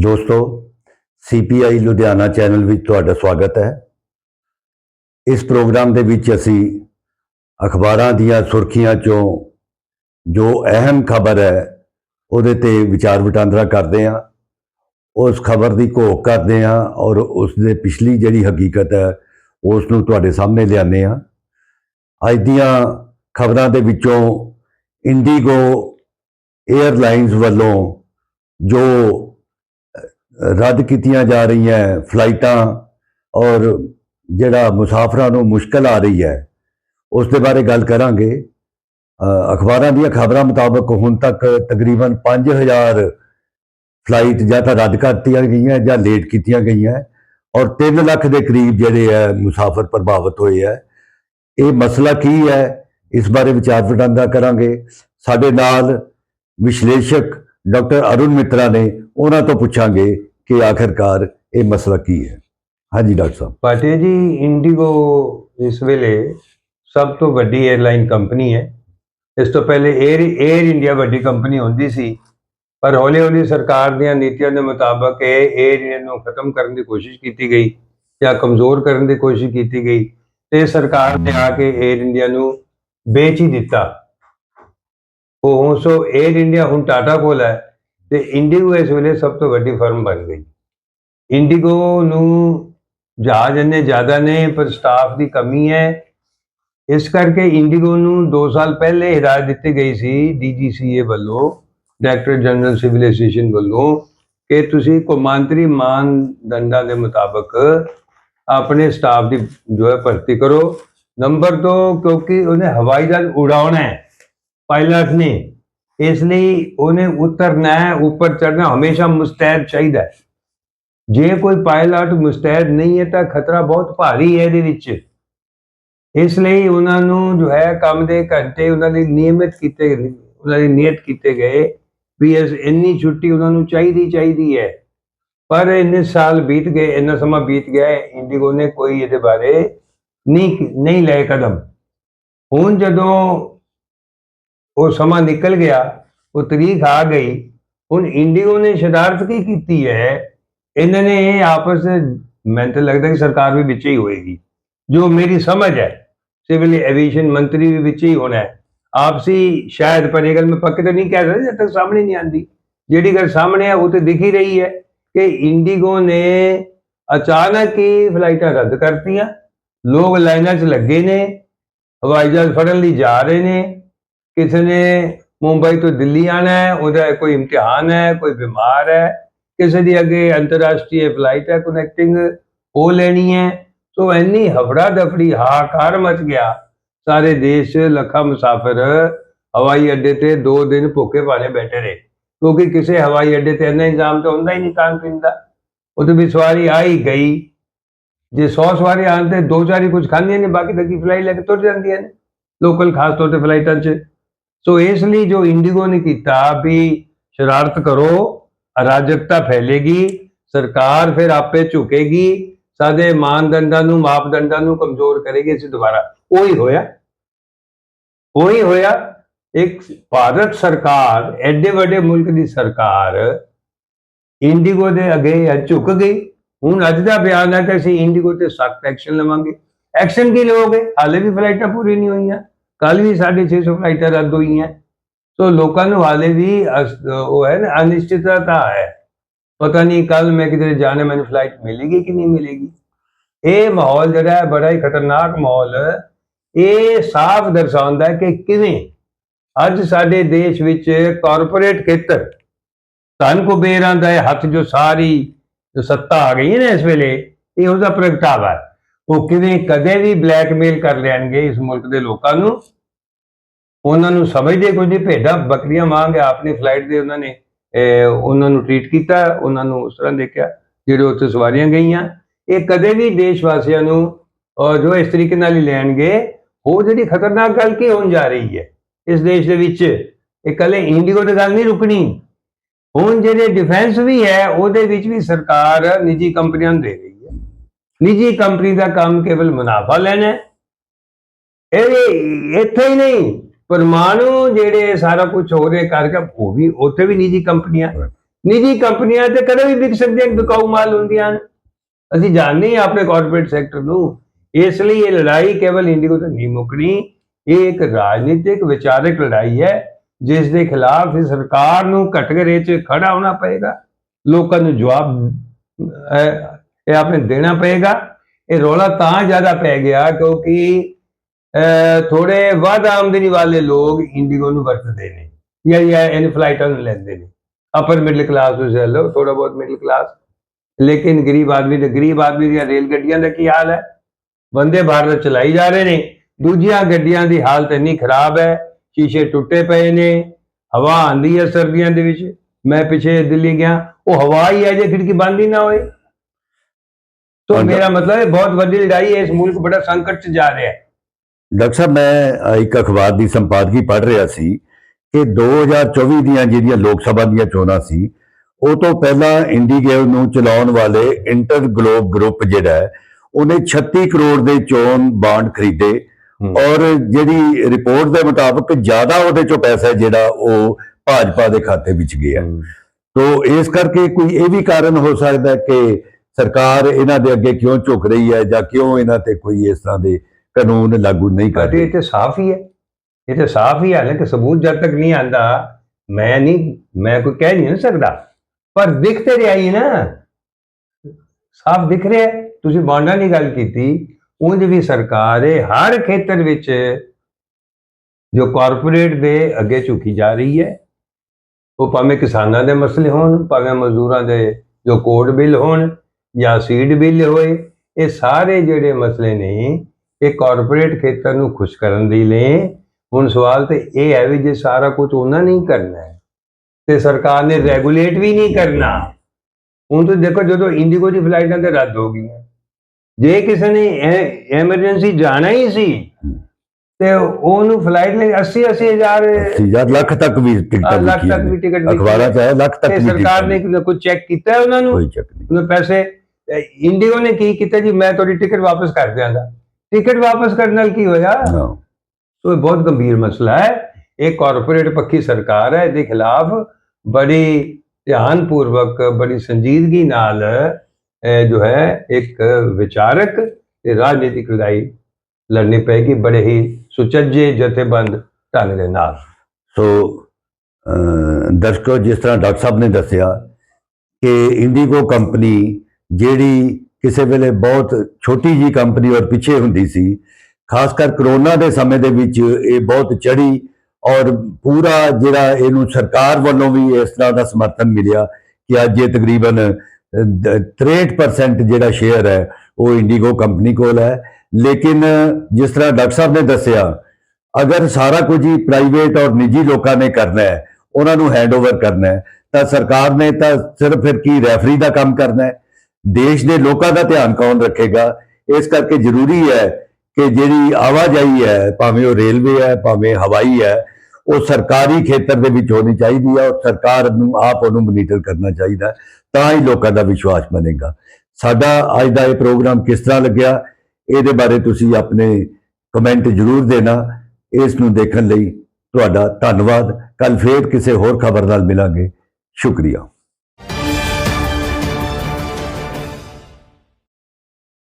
ਦੋਸਤੋ CPI Ludhiana channel ਵਿੱਚ ਤੁਹਾਡਾ ਸਵਾਗਤ ਹੈ। ਇਸ ਪ੍ਰੋਗਰਾਮ ਦੇ ਵਿੱਚ ਅਸੀਂ ਅਖਬਾਰਾਂ ਦੀਆਂ ਸੁਰਖੀਆਂ ਚੋਂ ਜੋ ਅਹਿਮ ਖਬਰ ਹੈ, ਉਹਦੇ ਤੇ ਵਿਚਾਰ ਵਟਾਂਦਰਾ ਕਰਦੇ ਹਾਂ। ਉਸ ਖਬਰ ਦੀ ਘੋਖ ਕਰਦੇ ਹਾਂ ਔਰ ਉਸ ਦੇ ਪਿਛਲੀ ਜਿਹੜੀ ਹਕੀਕਤ ਹੈ, ਉਸ ਨੂੰ ਤੁਹਾਡੇ ਸਾਹਮਣੇ ਲਿਆਉਂਦੇ ਹਾਂ। ਅੱਜ ਦੀਆਂ ਖਬਰਾਂ ਦੇ ਵਿੱਚੋਂ ਇੰਡੀਗੋ 에ਅਰਲਾਈਨਸ ਵੱਲੋਂ ਜੋ ਰੱਦ ਕੀਤੀਆਂ ਜਾ ਰਹੀਆਂ ਫਲਾਈਟਾਂ ਔਰ ਜਿਹੜਾ ਮੁਸਾਫਰਾਂ ਨੂੰ ਮੁਸ਼ਕਲ ਆ ਰਹੀ ਹੈ, ਉਸ ਦੇ ਬਾਰੇ ਗੱਲ ਕਰਾਂਗੇ। ਅਖਬਾਰਾਂ ਦੀਆਂ ਖਬਰਾਂ ਮੁਤਾਬਕ ਹੁਣ ਤੱਕ ਤਕਰੀਬਨ 5000 ਫਲਾਈਟ ਜਾਂ ਤਾਂ ਰੱਦ ਕਰਤੀਆਂ ਗਈਆਂ ਜਾਂ ਲੇਟ ਕੀਤੀਆਂ ਗਈਆਂ ਔਰ 3 ਲੱਖ ਦੇ ਕਰੀਬ ਜਿਹੜੇ ਹੈ ਮੁਸਾਫਰ ਪ੍ਰਭਾਵਿਤ ਹੋਏ ਹੈ। ਇਹ ਮਸਲਾ ਕੀ ਹੈ? ਇਸ ਬਾਰੇ ਵਿਚਾਰ ਵਟਾਂਦਰਾ ਕਰਾਂਗੇ। ਸਾਡੇ ਨਾਲ ਵਿਸ਼ਲੇਸ਼ਕ ਡਾਕਟਰ ਅਰੁਣ ਮਿੱਤਰਾ ਨੇ ਉਹਨਾਂ ਤੋਂ ਪੁੱਛਾਂਗੇ। ਕਿ ਆਖਿਰਕਾਰ ਇਹ ਮਸਲਾ ਕੀ ਹੈ? ਹਾਂਜੀ, ਡਾਕਟਰ ਸਾਹਿਬ। ਪਾਟੇ ਜੀ, ਇੰਡੀਗੋ ਇਸ ਵੇਲੇ ਸਭ ਤੋਂ ਵੱਡੀ 에ਅਰਲਾਈਨ ਕੰਪਨੀ ਹੈ। ਇਸ ਤੋਂ ਪਹਿਲੇ 에ਅਰ 에ਅਰ ਇੰਡੀਆ ਵੱਡੀ ਕੰਪਨੀ ਹੁੰਦੀ ਸੀ। ਪਰ ਹੌਲੀ-ਹੌਲੀ ਸਰਕਾਰ ਦੀਆਂ ਨੀਤੀਆਂ ਦੇ ਮੁਤਾਬਕ ਇਹ 에ਅਰ ਇੰਡੀਆ ਨੂੰ ਖਤਮ ਕਰਨ ਦੀ ਕੋਸ਼ਿਸ਼ ਕੀਤੀ ਗਈ ਜਾਂ ਕਮਜ਼ੋਰ ਕਰਨ ਦੀ ਕੋਸ਼ਿਸ਼ ਕੀਤੀ ਗਈ ਤੇ ਸਰਕਾਰ ਨੇ ਆ ਕੇ 에ਅਰ ਇੰਡੀਆ ਨੂੰ ਵੇਚ ਹੀ ਦਿੱਤਾ। ਉਹ ਸੋ 에ਅਰ ਇੰਡੀਆ ਹੁਣ ਟਾਟਾ ਕੋਲ ਹੈ। ਤੇ ਇੰਡੀਗੋ ਇਸ ਵੇਲੇ ਸਭ ਤੋਂ ਵੱਡੀ ਫਰਮ ਬਣ ਗਈ। ਇੰਡੀਗੋ ਨੂੰ ਜਹਾਜ਼ ਇੰਨੇ ਜ਼ਿਆਦਾ ਨੇ, ਪਰ ਸਟਾਫ ਦੀ ਕਮੀ ਹੈ। ਇਸ ਕਰਕੇ ਇੰਡੀਗੋ ਨੂੰ 2 ਸਾਲ ਪਹਿਲੇ ਹਿਦਾਇਤ ਦਿੱਤੀ ਗਈ ਸੀ ਡੀਜੀਸੀਏ ਵੱਲੋਂ, ਡਾਇਰੈਕਟਰ ਜਨਰਲ ਸਿਵਲ ਐਵੀਏਸ਼ਨ ਵੱਲੋਂ, ਕਿ ਤੁਸੀਂ ਕੌਮਾਂਤਰੀ ਮਾਨਦੰਡਾਂ ਦੇ ਮੁਤਾਬਕ ਆਪਣੇ ਸਟਾਫ ਦੀ ਜੋ ਹੈ ਭਰਤੀ ਕਰੋ। ਨੰਬਰ 2 ਕਿਉਂਕਿ ਉਹਨੇ ਹਵਾਈ ਜਹਾਜ਼ ਉਡਾਉਣਾ ਹੈ। ਪਾਇਲਟ ਨੇ ਇਸ ਲਈ ਉਹਨੇ ਉਤਰਨਾ ਹੈ ਉੱਪਰ ਚੜਨਾ ਹਮੇਸ਼ਾ ਮੁਸਤੈਦ ਚਾਹੀਦਾ ਹੈ। ਜੇ ਕੋਈ ਪਾਇਲਟ ਮੁਸਤੈਦ ਨਹੀਂ ਹੈ, ਤਾਂ ਖਤਰਾ ਬਹੁਤ ਭਾਰੀ ਹੈ ਇਹਦੇ ਵਿੱਚ। ਇਸ ਲਈ ਉਹਨਾਂ ਨੂੰ ਜੋ ਹੈ, ਕੰਮ ਦੇ ਘੰਟੇ ਉਹਨਾਂ ਲਈ ਨਿਯਮਿਤ ਕੀਤੇ, ਉਹਨਾਂ ਦੀ ਨਿਯਤ ਕੀਤੇ ਗਏ ਵੀ ਇਸ ਇੰਨੀ ਛੁੱਟੀ ਉਹਨਾਂ ਨੂੰ ਚਾਹੀਦੀ ਚਾਹੀਦੀ ਹੈ। ਪਰ ਇੰਨੇ ਸਾਲ ਬੀਤ ਗਏ, ਇੰਨਾ ਸਮਾਂ ਬੀਤ ਗਿਆ ਇੰਡੀਗੋ ਨੇ ਕੋਈ ਇਹਦੇ ਬਾਰੇ ਨਹੀਂ ਨਹੀਂ ਲਏ ਕਦਮ। ਹੁਣ ਜਦੋਂ ਉਹ ਸਮਾਂ ਨਿਕਲ ਗਿਆ, ਉਹ ਤਰੀਕ ਆ ਗਈ, ਹੁਣ ਇੰਡੀਗੋ ਨੇ ਸ਼ਰਾਰਤ ਕੀ ਕੀਤੀ ਹੈ? ਇਹਨਾਂ ਨੇ ਇਹ ਆਪਸ ਮੈਨੂੰ ਤਾਂ ਲੱਗਦਾ ਕਿ ਸਰਕਾਰ ਵੀ ਵਿੱਚ ਹੀ ਹੋਏਗੀ। ਜੋ ਮੇਰੀ ਸਮਝ ਹੈ, ਸਿਵਲ ਐਵੀਏਸ਼ਨ ਮੰਤਰੀ ਵੀ ਵਿੱਚ ਹੀ ਹੋਣਾ ਹੈ। ਆਪਸੀ ਸ਼ਾਇਦ ਪਰ ਇਹ ਗੱਲ ਮੈਂ ਪੱਕੇ ਤਾਂ ਨਹੀਂ ਕਹਿ ਸਕਦਾ, ਜਦ ਤੱਕ ਸਾਹਮਣੇ ਨਹੀਂ ਆਂਦੀ ਜਿਹੜੀ ਗੱਲ ਸਾਹਮਣੇ ਆ, ਉਹ ਤੇ ਦਿਖ ਹੀ ਰਹੀ ਹੈ ਕਿ ਇੰਡੀਗੋ ਨੇ ਅਚਾਨਕ ਹੀ ਫਲਾਈਟਾਂ ਰੱਦ ਕਰਤੀਆਂ। ਲੋਕ ਲਾਈਨਾਂ 'ਚ ਲੱਗੇ ਨੇ, ਹਵਾਈ ਜਹਾਜ਼ ਫੜਨ ਲਈ ਜਾ ਰਹੇ ਨੇ। ਕਿਸੇ ਨੇ ਮੁੰਬਈ ਤੋਂ ਦਿੱਲੀ ਆਣਾ ਹੈ, ਉਹਦਾ ਕੋਈ ਇਮਤਿਹਾਨ ਹੈ, ਕੋਈ ਬਿਮਾਰ ਹੈ, ਕਿਸੇ ਦੀ ਅੱਗੇ ਅੰਤਰਰਾਸ਼ਟਰੀ ਫਲਾਈਟ ਹੈ ਕਨੈਕਟਿੰਗ ਹੋ ਲੈਣੀ ਹੈ। ਸੋ ਇੰਨੀ ਹਫੜਾ ਦਫੜੀ ਹਾਕਾਰ ਮਚ ਗਿਆ। ਸਾਰੇ ਦੇਸ਼ ਲੱਖਾਂ ਮੁਸਾਫਰ ਹਵਾਈ ਅੱਡੇ ਤੇ 2 ਦਿਨ ਭੁੱਖੇ ਭਾਣੇ ਬੈਠੇ ਰਹੇ। ਕਿਉਂਕਿ ਕਿਸੇ ਹਵਾਈ ਅੱਡੇ ਤੇ ਇੰਨਾ ਇੰਤਜ਼ਾਮ ਤਾਂ ਹੁੰਦਾ ਹੀ ਨਹੀਂ ਖਾਣ ਪੀਣ ਦਾ। ਉਹਦੇ ਵੀ ਸਵਾਰੀ ਆ ਹੀ ਗਈ। ਜੇ 100 ਸਵਾਰੀ ਆਉਣ ਤੇ ਦੋ ਚਾਰ ਹੀ ਕੁਝ ਖਾਂਦੀਆਂ ਨੇ, ਬਾਕੀ ਤਾਂ ਕੀ ਫਲਾਈ ਲੈ ਕੇ ਤੁਰ ਜਾਂਦੀਆਂ ਨੇ। ਲੋਕਲ ਖਾਸ ਤੌਰ ਤੇ ਫਲਾਈਟਾਂ 'ਚ ਸੋ ਇਸ ਲਈ ਜੋ ਇੰਡੀਗੋ ਨੇ ਕੀਤਾ ਵੀ ਸ਼ਰਾਰਤ ਕਰੋ, ਅਰਾਜਕਤਾ ਫੈਲੇਗੀ, ਸਰਕਾਰ ਫਿਰ ਆਪੇ ਝੁਕੇਗੀ, ਸਾਡੇ ਮਾਨਦੰਡਾਂ ਨੂੰ, ਮਾਪਦੰਡਾਂ ਨੂੰ ਕਮਜ਼ੋਰ ਕਰੇਗੀ, ਅਸੀਂ ਦੁਬਾਰਾ ਉਹੀ ਹੋਇਆ। ਉਹੀ ਹੋਇਆ, ਇੱਕ ਭਾਰਤ ਸਰਕਾਰ, ਐਡੇ ਵੱਡੇ ਮੁਲਕ ਦੀ ਸਰਕਾਰ ਇੰਡੀਗੋ ਦੇ ਅੱਗੇ ਝੁਕ ਗਈ। ਹੁਣ ਅੱਜ ਦਾ ਬਿਆਨ ਹੈ ਕਿ ਅਸੀਂ ਇੰਡੀਗੋ ਤੇ ਸਖਤ ਐਕਸ਼ਨ ਲਵਾਂਗੇ। ਐਕਸ਼ਨ ਕੀ ਲਓਗੇ ਹਾਲੇ ਵੀ ਫਲਾਈਟਾਂ ਪੂਰੀ ਨਹੀਂ ਹੋਈਆਂ। ਕੱਲ ਵੀ 650 ਫਲਾਈਟਾਂ ਰੱਦ ਹੋਈਆਂ। ਸੋ ਲੋਕਾਂ ਨੂੰ ਹਾਲੇ ਵੀ, ਅਸ- ਉਹ ਹੈ ਨਾ, ਅਨਿਸ਼ਚਿਤਤਾ ਹੈ। ਪਤਾ ਨਹੀਂ ਕੱਲ ਮੈਂ ਕਿਧਰੇ ਜਾਣੇ, ਮੈਨੂੰ ਫਲਾਈਟ ਮਿਲੇਗੀ ਕਿ ਨਹੀਂ ਮਿਲੇਗੀ। ਇਹ ਮਾਹੌਲ ਜਿਹੜਾ ਹੈ, ਬੜਾ ਹੀ ਖਤਰਨਾਕ ਮਾਹੌਲ ਇਹ ਸਾਫ਼ ਦਰਸਾਉਂਦਾ ਹੈ ਕਿ ਕਿਵੇਂ ਅੱਜ ਸਾਡੇ ਦੇਸ਼ ਵਿੱਚ ਕਾਰਪੋਰੇਟ ਖੇਤਰ ਧਨ ਕੁਬੇਰਾਂ ਦਾ ਹੱਥ ਜੋ ਸਾਰੀ ਜੋ ਸੱਤਾ ਆ ਗਈ ਹੈ ਨਾ ਇਸ ਵੇਲੇ, ਇਹ ਉਹਦਾ ਪ੍ਰਗਟਾਵਾ ਹੈ। ਉਹ ਕਿਵੇਂ ਕਦੇ ਵੀ ਬਲੈਕਮੇਲ ਕਰ ਲੈਣਗੇ ਇਸ ਮੁਲਕ ਦੇ ਲੋਕਾਂ ਨੂੰ? ਉਹਨਾਂ ਨੂੰ ਸਮਝਦੇ ਕੁਝ ਨਹੀਂ, ਭੇਡਾਂ ਬੱਕਰੀਆਂ ਵਾਂਗ ਆਪਣੀ ਫਲਾਈਟ ਦੇ ਉਹਨਾਂ ਨੇ ਉਹਨਾਂ ਨੂੰ ਟ੍ਰੀਟ ਕੀਤਾ, ਉਹਨਾਂ ਨੂੰ ਉਸ ਤਰ੍ਹਾਂ ਦੇਖਿਆ, ਜਿਹੜੇ ਉੱਥੇ ਸਵਾਰੀਆਂ ਗਈਆਂ। ਇਹ ਕਦੇ ਵੀ ਦੇਸ਼ ਵਾਸੀਆਂ ਨੂੰ ਜੋ ਇਸ ਤਰੀਕੇ ਨਾਲ ਹੀ ਲੈਣਗੇ, ਉਹ ਜਿਹੜੀ ਖਤਰਨਾਕ ਗੱਲ ਕੀ ਹੋਣ ਜਾ ਰਹੀ ਹੈ? ਇਸ ਦੇਸ਼ ਦੇ ਵਿੱਚ ਇਹ ਕੱਲੇ ਇੰਡੀਗੋ ਦੀ ਗੱਲ ਨਹੀਂ ਰੁਕਣੀ। ਹੁਣ ਜਿਹੜੇ ਡਿਫੈਂਸ ਵੀ ਹੈ, ਉਹਦੇ ਵਿੱਚ ਵੀ ਸਰਕਾਰ ਨਿੱਜੀ ਕੰਪਨੀਆਂ ਨੂੰ ਦੇ ਰਹੀ ਨਿੱਜੀ ਕੰਪਨੀ ਦਾ ਕੰਮ ਕੇਵਲ ਮੁਨਾਫਾ ਲੈਣਾ ਇਹ ਇੱਥੇ ਹੀ ਨਹੀਂ, ਪਰਮਾਣੂ ਜਿਹੜੇ ਸਾਰਾ ਕੁਝ ਹੋ ਰਿਹਾ ਕਰਕੇ, ਉਹ ਵੀ ਉੱਥੇ ਵੀ ਨਿੱਜੀ ਕੰਪਨੀਆਂ। ਨਿੱਜੀ ਕੰਪਨੀਆਂ ਤੇ ਕਦੇ ਵੀ ਵਿਕ ਸਕਦੀਆਂ ਨੇ ਮਾਲ ਹੁੰਦੀਆਂ ਨੇ ਅਸੀਂ ਜਾਣਦੇ ਹਾਂ ਆਪਣੇ ਕਾਰਪੋਰੇਟ ਸੈਕਟਰ ਨੂੰ, ਇਸ ਲਈ ਇਹ ਲੜਾਈ ਕੇਵਲ ਇੰਡੀਗੋ ਤੋਂ ਨਹੀਂ ਮੁੱਕਣੀ, ਇਹ ਇੱਕ ਰਾਜਨੀਤਿਕ ਵਿਚਾਰਕ ਲੜਾਈ ਹੈ, ਜਿਸ ਦੇ ਖਿਲਾਫ ਇਸ ਸਰਕਾਰ ਨੂੰ ਘਟਗਰੇ 'ਚ ਖੜਾ ਹੋਣਾ ਪਏਗਾ। ਲੋਕਾਂ ਨੂੰ ਜਵਾਬ ਇਹ ਆਪਣੇ ਦੇਣਾ ਪਏਗਾ। ਇਹ ਰੌਲਾ ਤਾਂ ਜ਼ਿਆਦਾ ਪੈ ਗਿਆ ਕਿਉਂਕਿ ਅਹ, ਥੋੜੇ ਵੱਧ ਆਮਦਨੀ ਵਾਲੇ ਲੋਕ ਇੰਡੀਗੋ ਨੂੰ ਵਰਤਦੇ ਨੇ। ਜਾਂ ਜਾਂ ਇਹਨ ਫਲਾਈਟਾਂ ਨੂੰ ਲੈਂਦੇ ਨੇ। ਅਪਰ ਮਿਡਲ ਕਲਾਸ ਨੂੰ ਲੈ ਲਓ ਥੋੜਾ ਬਹੁਤ ਮਿਡਲ ਕਲਾਸ। ਲੇਕਿਨ ਗਰੀਬ ਆਦਮੀ ਦੇ ਗਰੀਬ ਆਦਮੀ ਦੀਆਂ ਰੇਲ ਗੱਡੀਆਂ ਦਾ ਕੀ ਹਾਲ ਹੈ? ਬੰਦੇ ਭਾਰਤ ਚਲਾਈ ਜਾ ਰਹੇ ਨੇ। ਦੂਜੀਆਂ ਗੱਡੀਆਂ ਦੀ ਹਾਲਤ ਇੰਨੀ ਖਰਾਬ ਹੈ ਸ਼ੀਸ਼ੇ ਟੁੱਟੇ ਪਏ ਨੇ ਹਵਾ ਆਂਦੀ ਹੈ ਸਰਦੀਆਂ ਦੇ ਵਿੱਚ। ਮੈਂ ਪਿੱਛੇ ਦਿੱਲੀ ਗਿਆ ਉਹ ਹਵਾ ਹੀ ਹੈ ਜੇ ਖਿੜਕੀ ਬੰਦ ਹੀ ਨਾ ਹੋਏ। तो और- मेरा मतलब है बहुत बड़ी लड़ाई है इस मुल्क बड़ा संकट ਚ ਜਾ ਰਿਹਾ ਹੈ ਡਾਕਟਰ ਸਾਹਿਬ ਮੈਂ ਅ, ਇੱਕ ਅਖਬਾਰ ਦੀ ਸੰਪਾਦਕੀ ਪੜ੍ਹ ਰਿਹਾ ਸੀ ਕਿ 2024 ਦੀਆਂ ਜਿਹੜੀਆਂ ਲੋਕ ਸਭਾ ਦੀਆਂ ਚੋਣਾਂ ਸੀ ਉਹ ਤੋਂ ਪਹਿਲਾਂ ਇੰਡੀਗੇਵ ਨੂੰ ਚਲਾਉਣ ਵਾਲੇ ਇੰਟਰ ਗਲੋਬ ਗਰੁੱਪ ਜਿਹੜਾ ਹੈ ਉਹਨੇ 36 ਕਰੋੜ ਦੇ ਚੋਣ ਬਾਂਡ ਖਰੀਦੇ ਹਮ। ਔਰ ਜਿਹੜੀ ਰਿਪੋਰਟ ਦੇ ਮੁਤਾਬਕ ਜ਼ਿਆਦਾ ਉਹਦੇ ਚੋਂ ਪੈਸਾ ਜਿਹੜਾ ਉਹ ਭਾਜਪਾ ਦੇ ਖਾਤੇ ਵਿੱਚ ਗਿਆ ਤੋ ਇਸ ਕਰਕੇ ਕੋਈ ਇਹ ਵੀ ਕਾਰਨ ਹੋ ਸਕਦਾ ਹੈ ਕਿ ਸਰਕਾਰ ਇਹਨਾਂ ਦੇ ਅੱਗੇ ਕਿਉਂ ਝੁਕ ਰਹੀ ਹੈ ਜਾਂ ਕਿਉਂ ਇਹਨਾਂ ਤੇ ਕੋਈ ਇਸ ਤਰ੍ਹਾਂ ਦੇ ਕਾਨੂੰਨ ਲਾਗੂ ਨਹੀਂ ਕਰ ਕਦੇ ਰਹੀ? ਇਹ ਤੇ ਸਾਫ਼ ਹੀ ਹੈ। ਇਹ ਤੇ ਸਾਫ਼ ਹੀ ਹੈ ਕਿ ਸਬੂਤ ਜਦ ਤੱਕ ਨਹੀਂ ਆਂਦਾ ਮੈਂ ਨਹੀਂ ਮੈਂ ਕੋਈ ਕਹਿ ਨਹੀਂ ਸਕਦਾ। ਪਰ ਦਿਖ ਤੇ ਰਿਹਾ ਹੀ ਨਾ। ਸਾਫ਼ ਦਿਖ ਰਿਹਾ ਹੈ। ਤੁਸੀਂ ਬੌਂਡਾਂ ਦੀ ਗੱਲ ਕੀਤੀ ਉਂਝ ਵੀ ਸਰਕਾਰ ਇਹ ਹਰ ਖੇਤਰ ਵਿੱਚ ਜੋ ਕਾਰਪੋਰੇਟ ਦੇ ਅੱਗੇ ਝੁਕੀ ਜਾ ਰਹੀ ਹੈ ਉਹ ਭਾਵੇਂ ਕਿਸਾਨਾਂ ਦੇ ਮਸਲੇ ਹੋਣ ਭਾਵੇਂ ਮਜ਼ਦੂਰਾਂ ਦੇ ਜੋ ਕੋਡ ਬਿੱਲ ਹੋਣ ਜਾਂ ਸੀਡ ਬਿੱਲ ਹੋਏ ਇਹ ਸਾਰੇ ਜਿਹੜੇ ਮਸਲੇ ਨੇ ਇਹ ਕਾਰਪੋਰੇਟ ਖੇਤਰ ਨੂੰ ਖੁਸ਼ ਕਰਨ ਦੇ ਲਈ ਹੁਣ ਸਵਾਲ ਤੇ ਇਹ ਹੈ ਵੀ ਜੇ ਸਾਰਾ ਕੁਝ ਉਹਨਾਂ ਨਹੀਂ ਕਰਨਾ ਹੈ ਤੇ ਸਰਕਾਰ ਨੇ ਰੈਗੂਲੇਟ ਵੀ ਨਹੀਂ ਕਰਨਾ ਹੁਣ ਤੁਸੀਂ ਦੇਖੋ ਜਦੋਂ ਇੰਡੀਗੋ ਦੀ ਫਲਾਈਟਾਂ ਤੇ ਰੱਦ ਹੋ ਗਈਆਂ ਜੇ ਕਿਸੇ ਨੇ ਐਮਰਜੈਂਸੀ ਜਾਣਾ ਹੀ ਸੀ ਤੇ ਉਹਨੂੰ ਫਲਾਈਟ ਲਈ 80 80 ਹਜ਼ਾਰ ਹਜ਼ਾਰ ਲੱਖ ਤੱਕ ਵੀ ਟਿਕਟਾਂ ਲੱਖ ਤੱਕ। ਵੀ ਟਿਕਟ। ਅਖਬਾਰਾਂ 'ਚ ਆਇਆ ਲੱਖ ਤੱਕ ਵੀ ਸਰਕਾਰ ਨੇ ਕੋਈ ਚੈੱਕ ਕੀਤਾ ਉਹਨਾਂ ਨੂੰ ਕੋਈ ਚੱਕ ਨਹੀਂ ਉਹਨੇ ਪੈਸੇ ਇੰਡੀਗੋ ਨੇ ਕੀ ਕੀਤਾ ਜੀ? ਮੈਂ ਤੁਹਾਡੀ ਟਿਕਟ ਵਾਪਸ ਕਰ ਦਿਆਂਗਾ। ਟਿਕਟ ਵਾਪਸ ਕਰਨ ਨਾਲ ਕੀ ਹੋਇਆ। ਸੋ ਇਹ ਬਹੁਤ ਗੰਭੀਰ ਮਸਲਾ ਹੈ। ਇਹ ਕਾਰਪੋਰੇਟ ਪੱਖੀ ਸਰਕਾਰ ਹੈ ਇਹਦੇ ਖਿਲਾਫ ਬੜੀ ਧਿਆਨਪੂਰਵਕ ਬੜੀ ਸੰਜੀਦਗੀ ਨਾਲ ਜੋ ਹੈ ਇੱਕ ਵਿਚਾਰਕ ਤੇ ਰਾਜਨੀਤਿਕ ਲੜਾਈ ਲੜਨੀ ਪਏਗੀ ਬੜੇ ਹੀ ਸੁਚੱਜੇ ਜਥੇਬੰਦ ਢੰਗ ਦੇ ਨਾਲ। ਸੋ ਦਰਸ਼ਕੋ ਜਿਸ ਤਰ੍ਹਾਂ ਡਾਕਟਰ ਸਾਹਿਬ ਨੇ ਦੱਸਿਆ ਕਿ ਇੰਡੀਗੋ ਕੰਪਨੀ ਜਿਹੜੀ ਕਿਸੇ ਵੇਲੇ ਬਹੁਤ ਛੋਟੀ ਜੀ ਕੰਪਨੀ ਔਰ ਪਿੱਛੇ ਹੁੰਦੀ ਸੀ ਖਾਸ ਕਰ ਕਰੋਨਾ ਦੇ ਸਮੇਂ ਦੇ ਵਿੱਚ ਇਹ ਬਹੁਤ ਚੜੀ ਔਰ ਪੂਰਾ ਜਿਹੜਾ ਇਹਨੂੰ ਸਰਕਾਰ ਵੱਲੋਂ ਵੀ ਇਸ ਤਰ੍ਹਾਂ ਦਾ ਸਮਰਥਨ ਮਿਲਿਆ ਕਿ ਅੱਜ ਇਹ ਤਕਰੀਬਨ ਅਹ, ਦ- 63% ਜਿਹੜਾ ਸ਼ੇਅਰ ਹੈ ਉਹ ਇੰਡੀਗੋ ਕੰਪਨੀ ਕੋਲ ਹੈ। ਲੇਕਿਨ ਜਿਸ ਤਰ੍ਹਾਂ ਡਾਕਟਰ ਸਾਹਿਬ ਨੇ ਦੱਸਿਆ ਅਗਰ ਸਾਰਾ ਕੁਝ ਹੀ ਪ੍ਰਾਈਵੇਟ ਔਰ ਨਿੱਜੀ ਲੋਕਾਂ ਨੇ ਕਰਨਾ ਹੈ ਉਹਨਾਂ ਨੂੰ ਹੈਂਡਓਵਰ ਕਰਨਾ ਹੈ ਤਾਂ ਸਰਕਾਰ ਨੇ ਤਾਂ ਸਿਰਫ ਫਿਰ ਕੀ ਰੈਫਰੀ ਦਾ ਕੰਮ ਕਰਨਾ ਹੈ। ਦੇਸ਼ ਦੇ ਲੋਕਾਂ ਦਾ ਧਿਆਨ ਕੌਣ ਰੱਖੇਗਾ? ਇਸ ਕਰਕੇ ਜ਼ਰੂਰੀ ਹੈ ਕਿ ਜਿਹੜੀ ਆਵਾਜਾਈ ਹੈ, ਭਾਵੇਂ ਉਹ ਰੇਲਵੇ ਹੈ, ਭਾਵੇਂ ਹਵਾਈ ਹੈ, ਉਹ ਸਰਕਾਰੀ ਖੇਤਰ ਦੇ ਵਿੱਚ ਹੋਣੀ ਚਾਹੀਦੀ ਹੈ ਔਰ ਸਰਕਾਰ ਨੂੰ, ਆਪ ਉਹਨੂੰ ਮੋਨੀਟਰ ਕਰਨਾ ਚਾਹੀਦਾ ਤਾਂ ਹੀ ਲੋਕਾਂ ਦਾ ਵਿਸ਼ਵਾਸ ਬਣੇਗਾ। ਸਾਡਾ ਅੱਜ ਦਾ ਇਹ ਪ੍ਰੋਗਰਾਮ ਕਿਸ ਤਰ੍ਹਾਂ ਲੱਗਿਆ, ਇਹਦੇ ਬਾਰੇ ਤੁਸੀਂ ਆਪਣੇ ਕਮੈਂਟ ਜ਼ਰੂਰ ਦੇਣਾ। ਇਸ ਨੂੰ ਦੇਖਣ ਲਈ ਤੁਹਾਡਾ ਧੰਨਵਾਦ। ਕੱਲ ਫੇਰ ਕਿਸੇ ਹੋਰ ਖਬਰ ਨਾਲ ਮਿਲਾਂਗੇ। ਸ਼ੁਕਰੀਆ।